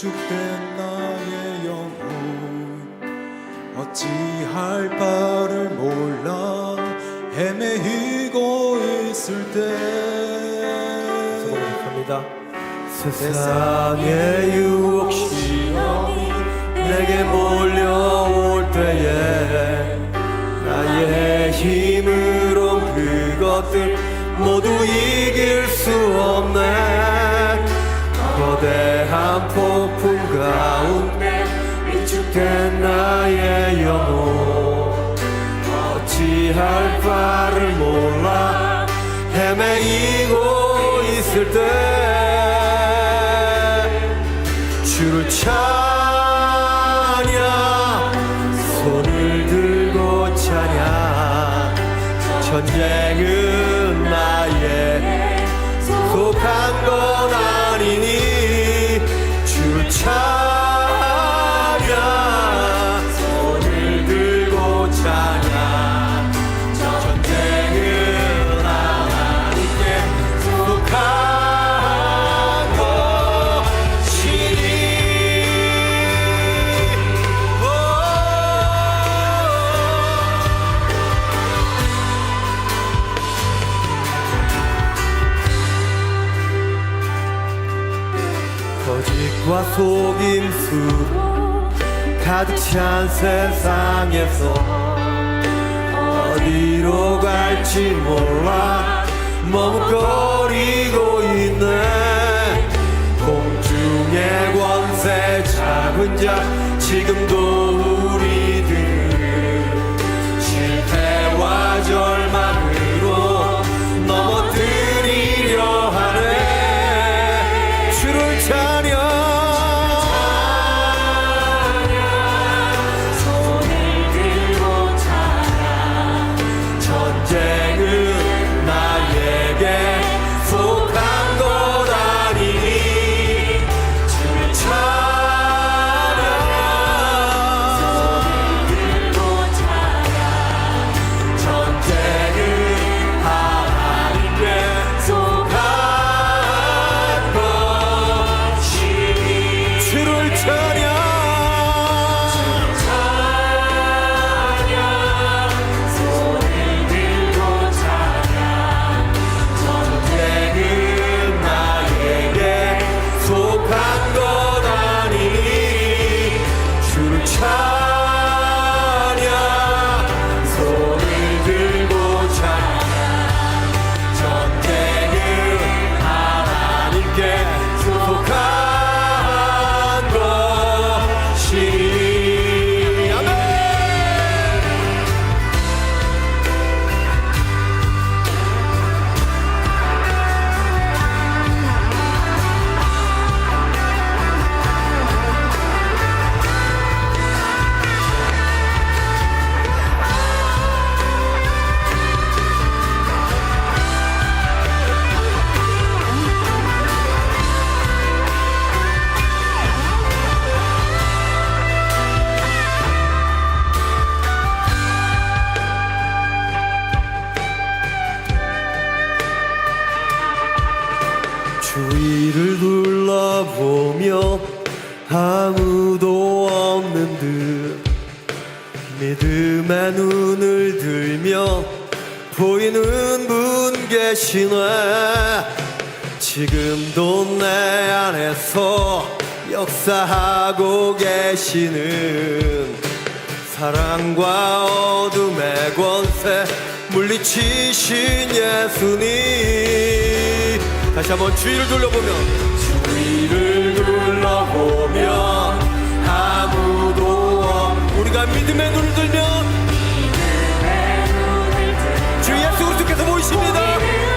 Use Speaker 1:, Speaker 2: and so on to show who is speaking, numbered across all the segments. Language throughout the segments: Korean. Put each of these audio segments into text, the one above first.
Speaker 1: 위축된 나의 영혼. 어찌할 바를 몰라. 헤매이고 있을 때.
Speaker 2: 고백합니다. 세상의 유혹 시험이 내게 몰려올 때에 어찌할 바를 몰라. 헤매이고 있을 때 주를 찬 찬 세상에서 어디로 갈지 몰라. 머뭇거리고 있네. 공중의 권세 잡은 자 지금도 역사하고 계시는 사랑과 어둠의 권세 물리치신 예수님. 다시 한번 주위를 둘러보면 주위를 둘러보면 아무도 없 우리가 믿음의 눈을 들면 주 예수 그리스도께서 보이십니다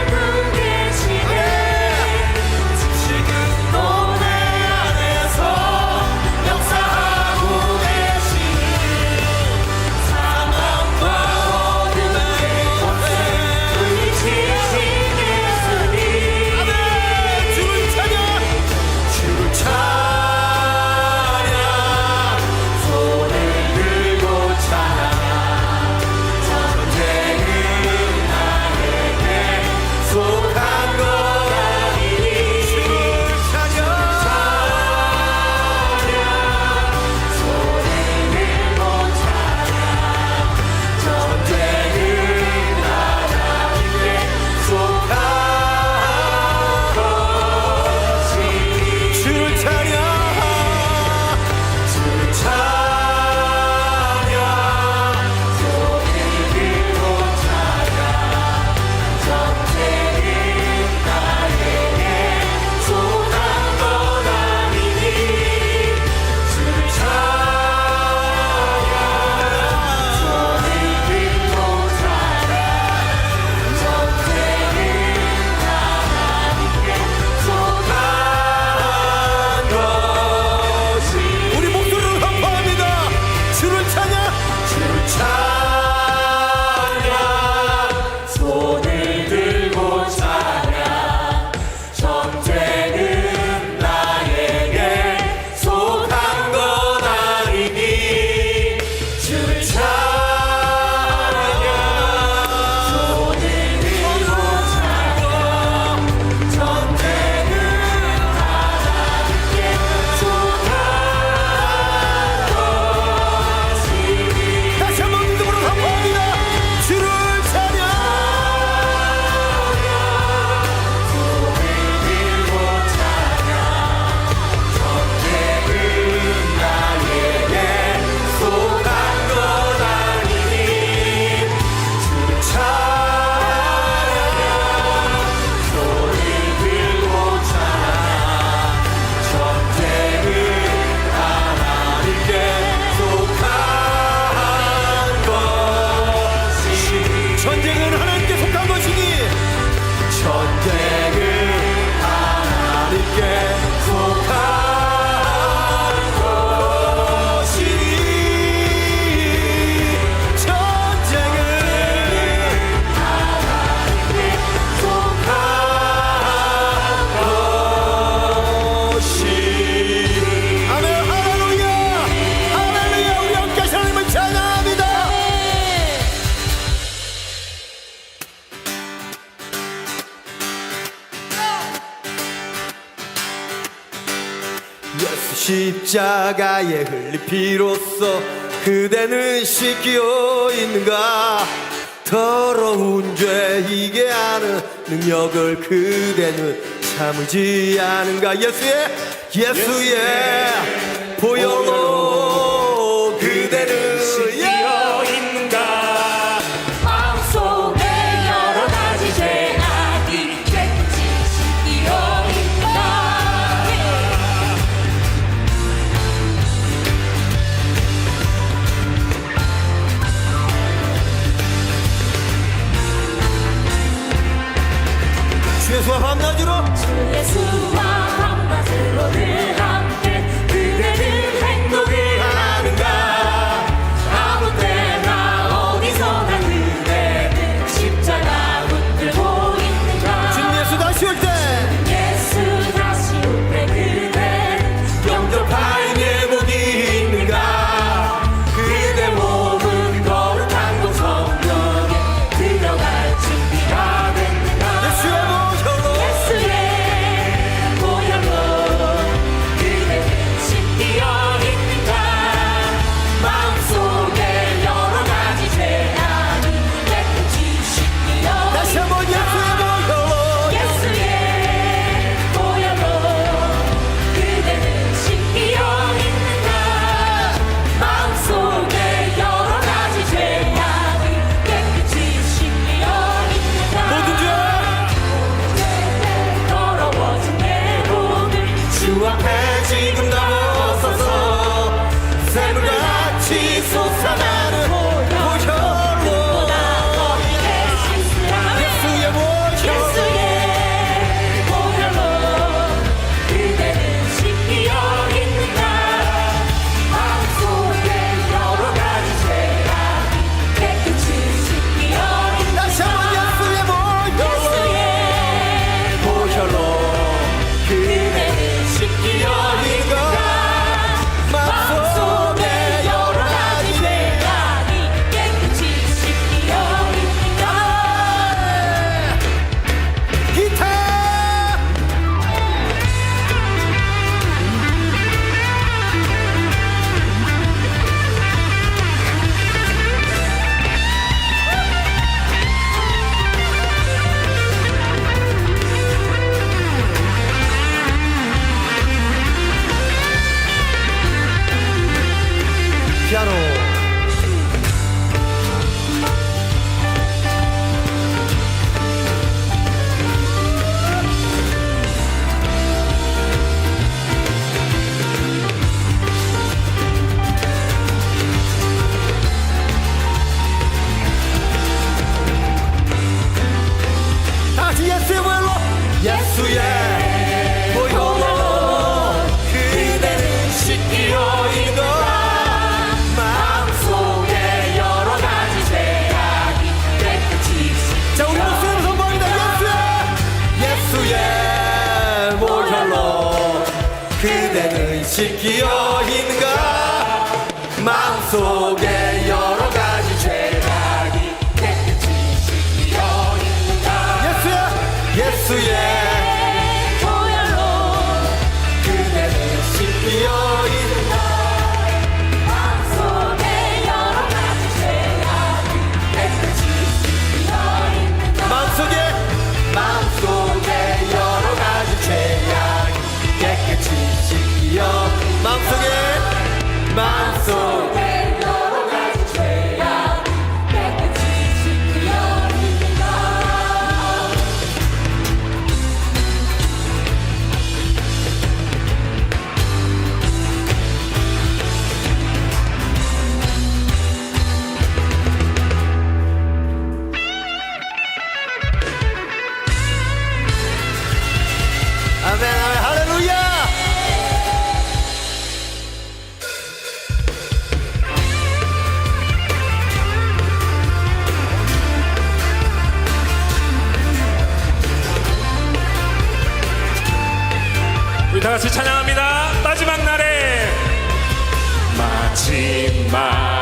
Speaker 3: 그
Speaker 4: 십자가에 흘린 피로써 그대는 씻기어 있는가? 더러운 죄 이게 하는 능력을 그대는 참을지 않은가? 예수의 예수의 보혈로 가지로
Speaker 2: 주 예수와 한
Speaker 4: 가지로
Speaker 2: 늘
Speaker 4: 다
Speaker 5: 같이 찬양합니다. 마지막 날에 마지막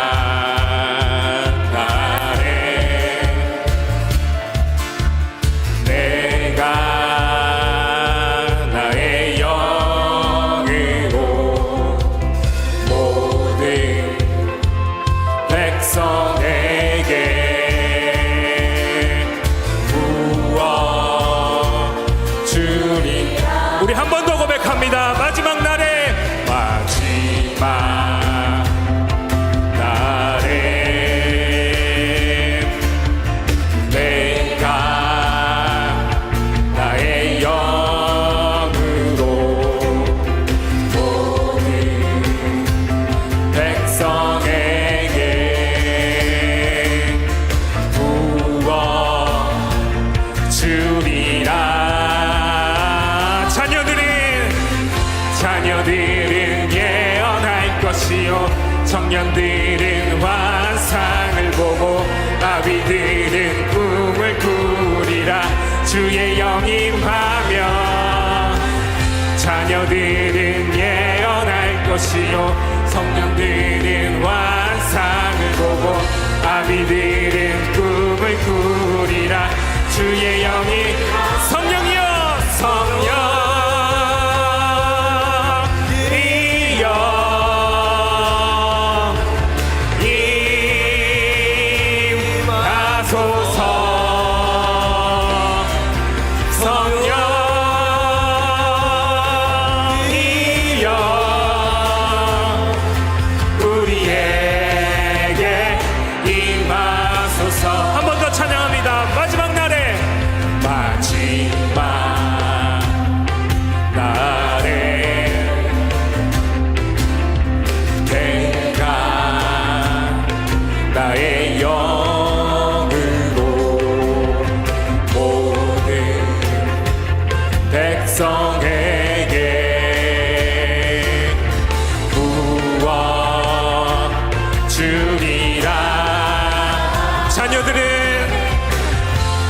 Speaker 5: 자녀들은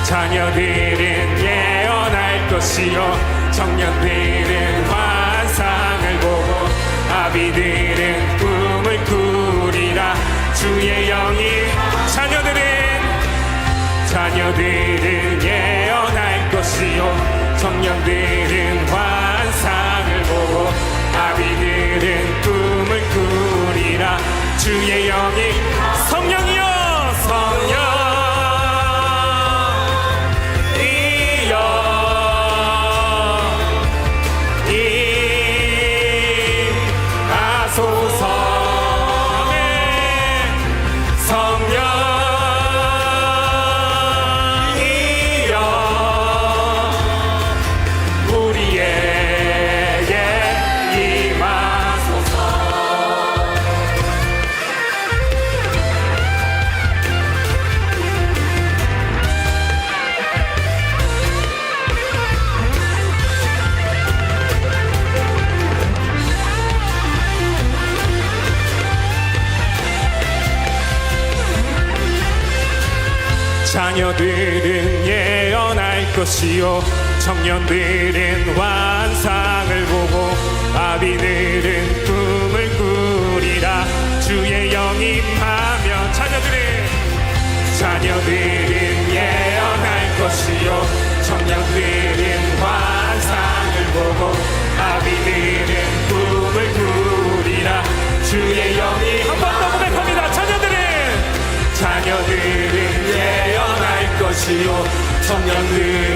Speaker 5: 자녀들은 예언할 것이요. 청년들은 환상을 보고 아비들은 꿈을 꾸리라. 주의 영이 자녀들은 자녀들은 예언할 것이요. 청년들은 환상을 보고 아비들은 꿈을 꾸리라. 주의 영이 자녀들은 예언할 것이요. 청년들은 환상을 보고 아비들은 꿈을 꾸리라. 주의 영임하며 자녀들은 자녀들은 예언할 것이요 것이요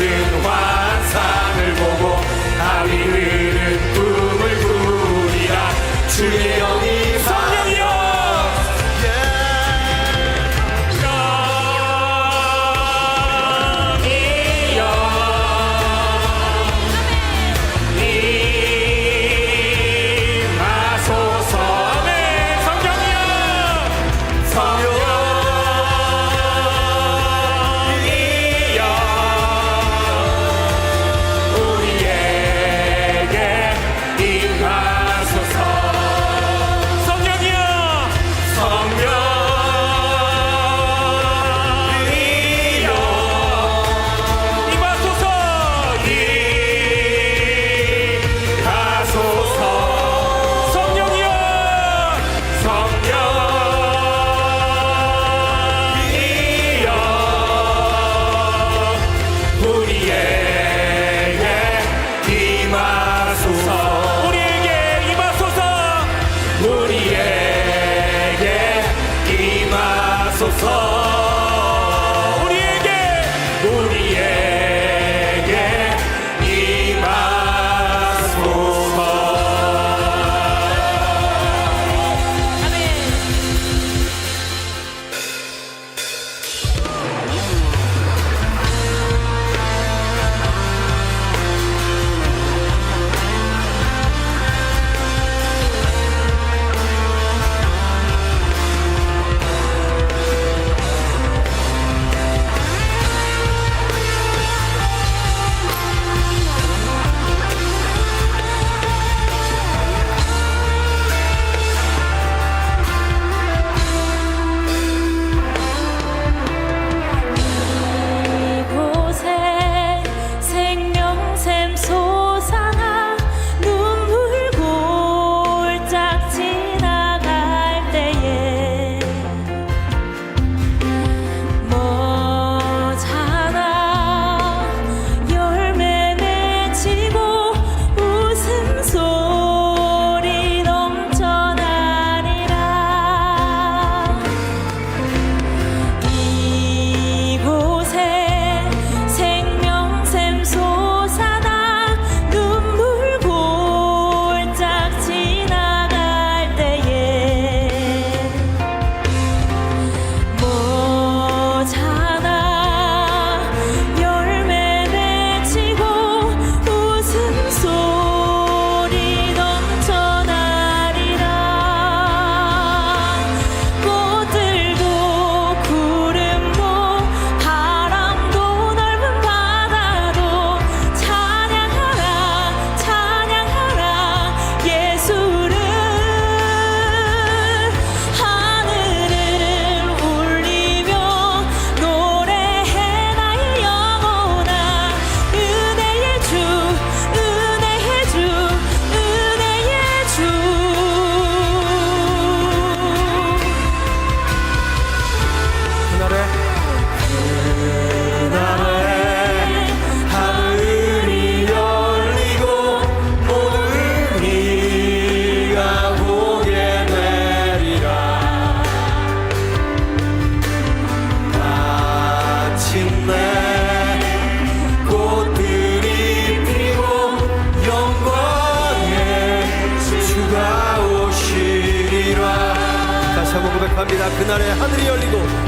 Speaker 2: 축복합니다. 그날에 하늘이 열리고